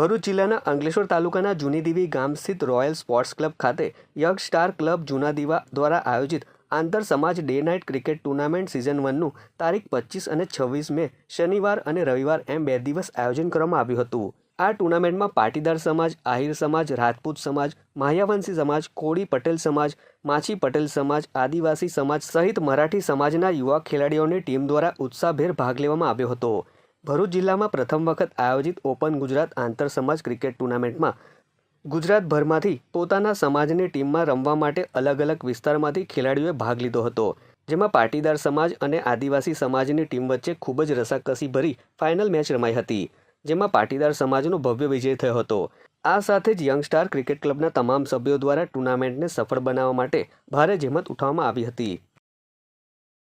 ભરૂચ જિલ્લાના અંકલેશ્વર તાલુકાના જૂની દીવી ગામ સ્થિત રોયલ સ્પોર્ટ્સ ક્લબ ખાતે યંગ સ્ટાર ક્લબ જૂના દીવા દ્વારા આયોજિત આંતર સમાજ day night cricket tournament season વનનું તારીખ પચીસ અને છવ્વીસ મે શનિવાર અને રવિવાર એમ બે દિવસ આયોજન કરવામાં આવ્યું હતું. આ ટુર્નામેન્ટમાં પાટીદાર સમાજ, આહિર સમાજ, રાજપૂત સમાજ માહ્યાવંશી સમાજ, કોળી પટેલ સમાજ, માછી પટેલ સમાજ, આદિવાસી સમાજ સહિત મરાઠી સમાજના યુવા ખેલાડીઓની ટીમ દ્વારા ઉત્સાહભેર ભાગ લેવામાં આવ્યો હતો. ભરૂચ જિલ્લામાં પ્રથમ વખત આયોજિત ઓપન ગુજરાત આંતર સમાજ ક્રિકેટ ટુર્નામેન્ટમાં ગુજરાતભરમાંથી પોતાના સમાજની ટીમમાં રમવા માટે અલગ અલગ વિસ્તારમાંથી ખેલાડીઓએ ભાગ લીધો હતો. જેમાં પાટીદાર સમાજ અને આદિવાસી સમાજની ટીમ વચ્ચે ખૂબ જ રસાકસી ભરી ફાઇનલ મેચ રમાઈ હતી, જેમાં પાટીદાર સમાજનો ભવ્ય વિજય થયો હતો. આ સાથે જ યંગસ્ટાર ક્રિકેટ ક્લબના તમામ સભ્યો દ્વારા ટુર્નામેન્ટને સફળ બનાવવા માટે ભારે જહેમત ઉઠાવવામાં આવી હતી.